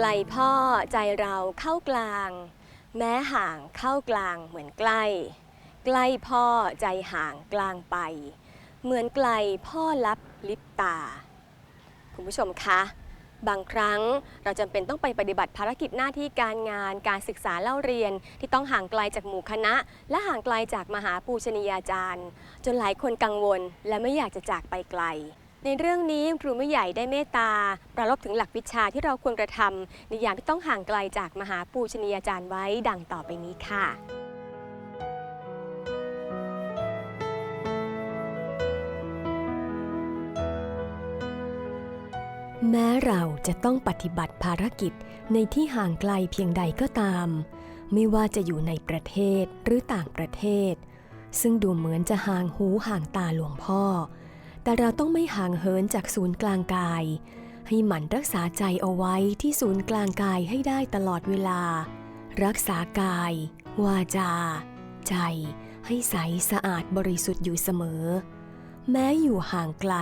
ไกลพ่อใจเราเข้ากลาง แม้ห่างเข้ากลางเหมือนใกล้ ใกล้พ่อใจห่างกลางไป เหมือนไกลพ่อลับลิบตา คุณผู้ชมคะบางครั้งเราจำเป็นต้องไปปฏิบัติภารกิจหน้าที่การงานการศึกษาเล่าเรียน ที่ต้องห่างไกลจากหมู่คณะ และห่างไกลจากมหาปูชนียาจารย์ จนหลายคนกังวลและไม่อยากจะจากไปไกล ในเรื่องนี้ครูไม่ใหญ่ได้เมตตา ประลบถึงหลักวิชาที่เราควรกระทำในยามที่ต้องห่างไกลจากมหาปูชนียาจารย์ไว้ดังต่อไปนี้ค่ะ แม้เราจะต้องปฏิบัติภารกิจในที่ห่างไกลเพียงใดก็ตาม ไม่ว่าจะอยู่ในประเทศหรือต่างประเทศ ซึ่งดูเหมือนจะห่างหูห่างตาหลวงพ่อ แต่เราต้องไม่ห่างเหินจากศูนย์กลางกาย ให้หมั่นรักษาใจเอาไว้ที่ศูนย์กลางกายให้ได้ตลอดเวลา รักษากาย วาจา ใจ ให้ใสสะอาดบริสุทธิ์อยู่เสมอ แม้อยู่ห่างไกล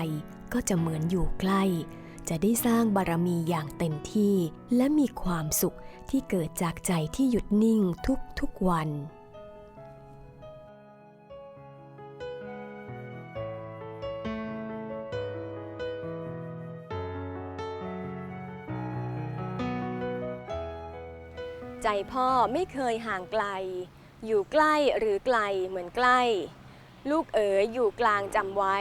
ก็จะเหมือนอยู่ใกล้ จะได้สร้างบารมีอย่างเต็มที่ และมีความสุขที่เกิดจากใจที่หยุดนิ่งทุกๆวัน ใจพ่อไม่เคยห่างไกล อยู่ใกล้หรือไกลเหมือนใกล้ ลูกเอ๋ยอยู่กลางจำไว้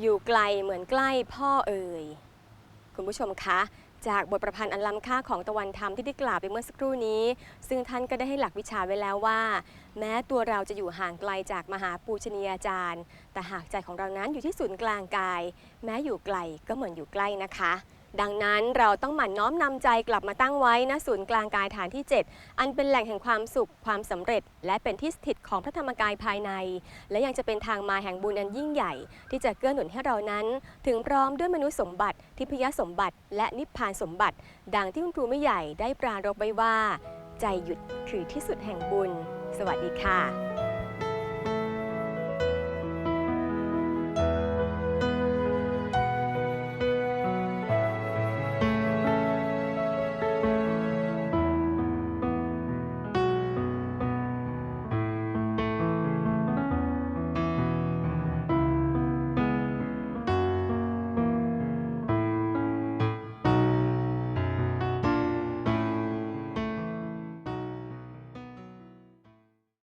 อยู่ไกลเหมือนใกล้พ่อเอ๋ยคุณผู้ชมคะจากบทประพันธ์อันล้ำค่าของตะวันธรรมที่ได้กล่าวไปเมื่อสักครู่นี้ ซึ่งท่านก็ได้ให้หลักวิชาไว้แล้วว่า แม้ตัวเราจะอยู่ห่างไกลจากมหาปูชนียาจารย์ แต่หากใจของเรานั้นอยู่ที่ศูนย์กลางกาย แม้อยู่ไกลก็เหมือนอยู่ใกล้นะคะ ดังนั้นเราต้องหมั่นน้อมนำใจกลับมาตั้งไว้ณศูนย์กลางกายฐานที่ 7 อันเป็นแหล่งแห่งความสุขความสำเร็จ และเป็นที่สถิตของพระธรรมกายภายใน และยังจะเป็นทางมาแห่งบุญอันยิ่งใหญ่ ที่จะเกื้อหนุนให้เรานั้น ถึงพร้อมด้วยมนุษย์สมบัติ ทิพยสมบัติ และนิพพานสมบัติ ดังที่คุณครูไม่ใหญ่ได้ปรารภไว้ว่า ใจหยุดคือที่สุดแห่งบุญ สวัสดีค่ะ